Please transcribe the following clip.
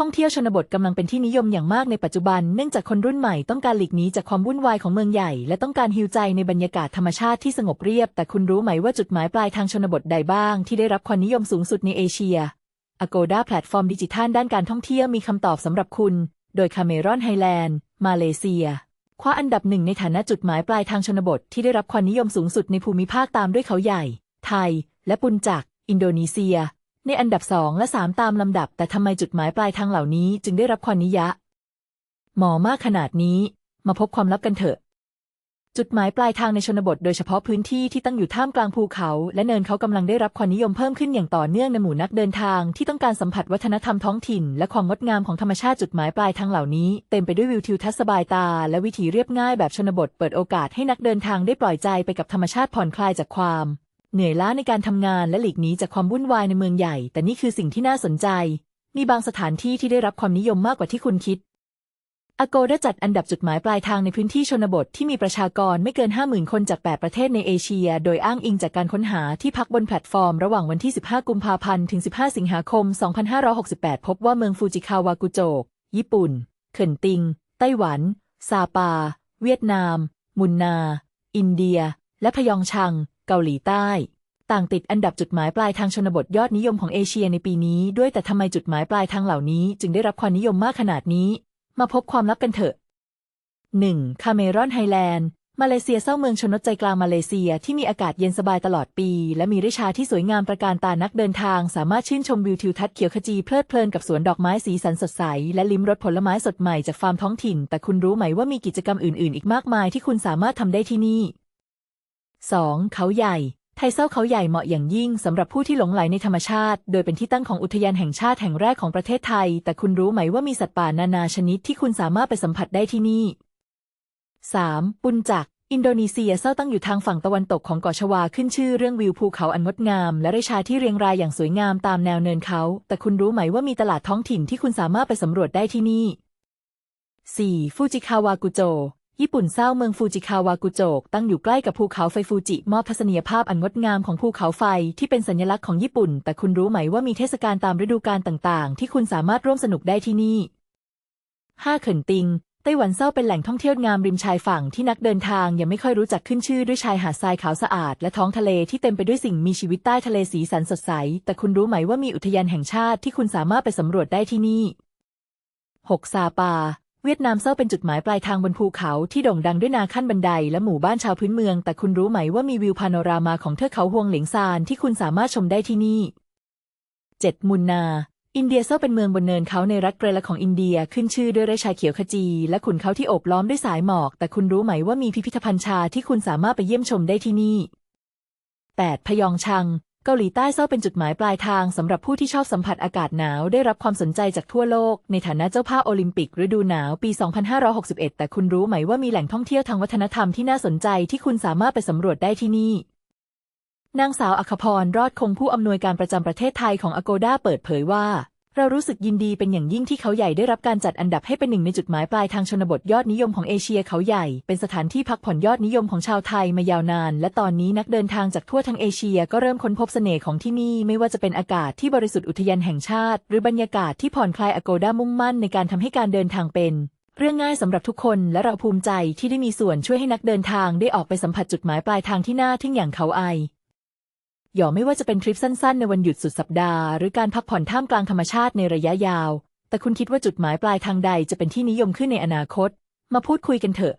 ท่องเที่ยวชนบทกำลังเป็นที่นิยมอย่างมากในปัจจุบัน เนื่องจากคนรุ่นใหม่ต้องการหลีกหนีจากความวุ่นวายของเมืองใหญ่ และต้องการฮิวใจในบรรยากาศธรรมชาติที่สงบเรียบ แต่คุณรู้ไหมว่าจุดหมายปลายทางชนบทใดบ้าง ที่ได้รับความนิยมสูงสุดในเอเชีย Agoda แพลตฟอร์มดิจิทัลด้านการท่องเที่ยวมีคำตอบสำหรับคุณ โดยคาเมรอนไฮแลนด์ มาเลเซีย คว้าอันดับหนึ่งในฐานะจุดหมายปลายทางชนบทที่ได้รับความนิยมสูงสุดในภูมิภาคตามด้วยเขาใหญ่ ไทย และปุนจักอินโดนีเซีย ในอันดับสองและสามตามลำดับ แต่ทำไมจุดหมายปลายทางเหล่านี้จึงได้รับความนิยะ หมอมากขนาดนี้ มาพบความลับกันเถอะ จุดหมายปลายทางในชนบทโดยเฉพาะพื้นที่ที่ตั้งอยู่ท่ามกลางภูเขา และเนินเขากำลังได้รับความนิยมเพิ่มขึ้นอย่างต่อเนื่องในหมู่นักเดินทางที่ต้องการสัมผัสวัฒนธรรมท้องถิ่น และความงดงามของธรรมชาติจุดหมายปลายทางเหล่านี้ เต็มไปด้วยวิวทิวทัศน์สบายตา และวิถีเรียบง่ายแบบชนบทเปิดโอกาสให้นักเดินทางได้ปล่อยใจไปกับธรรมชาติผ่อนคลายจากความ เหนื่อยล้าในการทำงานและหลีกหนีจากความวุ่นวายในเมืองใหญ่ แต่นี่คือสิ่งที่น่าสนใจ มีบางสถานที่ที่ได้รับความนิยมมากกว่าที่คุณคิดอโกได้จัดอันดับจุดหมายปลายทางในพื้นที่ชนบทที่มีประชากรไม่เกิน 50,000 คนจาก 8 ประเทศในเอเชีย โดยอ้างอิงจากการค้นหาที่พักบนแพลตฟอร์มระหว่างวันที่ 15 กุมภาพันธ์ ถึง 15 สิงหาคม 2568 พบว่าเมืองฟูจิคาวากุโจก ญี่ปุ่น เขินติง ไต้หวัน ซาปา เวียดนาม มุนนา อินเดีย และพยองชัง เกาหลีใต้ ต่างติดอันดับจุดหมายปลายทางชนบทยอดนิยมของเอเชียในปีนี้ ด้วยแต่ทำไมจุดหมายปลายทางเหล่านี้ จึงได้รับความนิยมมากขนาดนี้ มาพบความลับกันเถอะ 1. คาเมรอนไฮแลนด์มาเลเซียเศร้าเมืองชนบทใจกลางมาเลเซียที่มีอากาศเย็นสบายตลอดปี และมีริชาที่สวยงามประการตานักเดินทาง สามารถชื่นชมวิวทิวทัศน์เขียวขจีเพลิดเพลินกับสวนดอกไม้สีสันสดใส และลิ้มรสผลไม้สดใหม่จากฟาร์มท้องถิ่น แต่คุณรู้ไหมว่ามีกิจกรรมอื่น ๆ อีกมากมายที่คุณสามารถทำได้ที่นี่ 2. เขาใหญ่ ไทยเศร้าเขาใหญ่เหมาะอย่างยิ่งสำหรับผู้ที่หลงไหลในธรรมชาติ โดยเป็นที่ตั้งของอุทยานแห่งชาติแห่งแรกของประเทศไทย แต่คุณรู้ไหมว่ามีสัตว์ป่านานาชนิดที่คุณสามารถไปสัมผัสได้ที่นี่ 3. ปุนจัก อินโดนีเซียเศร้าตั้งอยู่ทางฝั่งตะวันตกของเกาะชวาขึ้นชื่อเรื่องวิวภูเขาอันงดงาม และไรชาที่เรียงรายอย่างสวยงามตามแนวเนินเขา แต่คุณรู้ไหมว่ามีตลาดท้องถิ่นที่คุณสามารถไปสำรวจได้ที่นี่ 4. ฟูจิคาวากุโจ ญี่ปุ่นเศร้าเมืองฟูจิคาวากุโจกตั้งอยู่ใกล้กับภูเขาไฟฟูจิมอบทัศนียภาพอันงดงามของภูเขาไฟที่เป็นสัญลักษณ์ของญี่ปุ่น แต่คุณรู้ไหมว่ามีเทศกาลตามฤดูกาลต่างๆ ที่คุณสามารถร่วมสนุกได้ที่นี่ 5. เขินติงไต้หวันเศร้าเป็นแหล่งท่องเที่ยวงามริมชายฝั่งที่นักเดินทางยังไม่ค่อยรู้จักขึ้นชื่อด้วยชายหาดทรายขาวสะอาด และท้องทะเลที่เต็มไปด้วยสิ่งมีชีวิตใต้ทะเลสีสันสดใส แต่คุณรู้ไหมว่ามีอุทยานแห่งชาติที่คุณสามารถไปสำรวจได้ที่นี่ 6. ซาปา เวียดนามเศร้าเป็นจุดหมายปลายทางบนภูเขาที่โด่งดังด้วยนาขั้นบันไดและหมู่บ้านชาวพื้นเมือง แต่คุณรู้ไหมว่ามีวิวพาโนรามาของเทือกเขาฮวงเหลียงซานที่คุณสามารถชมได้ที่นี่ 7. มุนนา อินเดียเศร้าเป็นเมืองบนเนินเขาในรัฐเกรละของอินเดียขึ้นชื่อด้วยไร่ชาเขียวขจี และขุนเขาที่โอบล้อมด้วยสายหมอก แต่คุณรู้ไหมว่ามีพิพิธภัณฑ์ชาที่คุณสามารถไปเยี่ยมชมได้ที่นี่ 8. พยองชัง เกาหลีใต้เศร้าเป็นจุดหมายปลายทางสำหรับผู้ที่ชอบสัมผัสอากาศหนาวได้รับความสนใจจากทั่วโลก ในฐานะเจ้าภาพโอลิมปิกฤดูหนาวปี 2561 แต่คุณรู้ไหมว่ามีแหล่งท่องเที่ยวทางวัฒนธรรมที่น่าสนใจที่คุณสามารถไปสำรวจได้ที่นี่ นางสาวอัคพร รอดคงผู้อำนวยการประจำประเทศไทยของอโกด้าเปิดเผยว่า เรารู้สึกยินดีเป็นอย่างยิ่งที่เขาใหญ่ได้รับการจัดอันดับให้เป็นหนึ่งในจุดหมายปลายทางชนบทยอดนิยมของเอเชียเขาใหญ่ เป็นสถานที่พักผ่อนยอดนิยมของชาวไทยมายาวนาน และตอนนี้นักเดินทางจากทั่วทั้งเอเชียก็เริ่มค้นพบเสน่ห์ของที่นี่ไม่ว่าจะเป็นอากาศที่บริสุทธิ์อุทยานแห่งชาติ หรือบรรยากาศที่ผ่อนคลายอโกด้ามุ่งมั่นในการทำให้การเดินทางเป็นเรื่องง่ายสำหรับทุกคนและเราภูมิใจที่ได้มีส่วนช่วยให้นักเดินทางได้ออกไปสัมผัสจุดหมายปลายทางที่น่าทึ่งอย่างเขาไอ หย่อไม่ว่าจะเป็นทริปสั้นๆ ในวันหยุดสุดสัปดาห์ หรือการพักผ่อนท่ามกลางธรรมชาติในระยะยาว แต่คุณคิดว่าจุดหมายปลายทางใดจะเป็นที่นิยมขึ้นในอนาคต มาพูดคุยกันเถอะ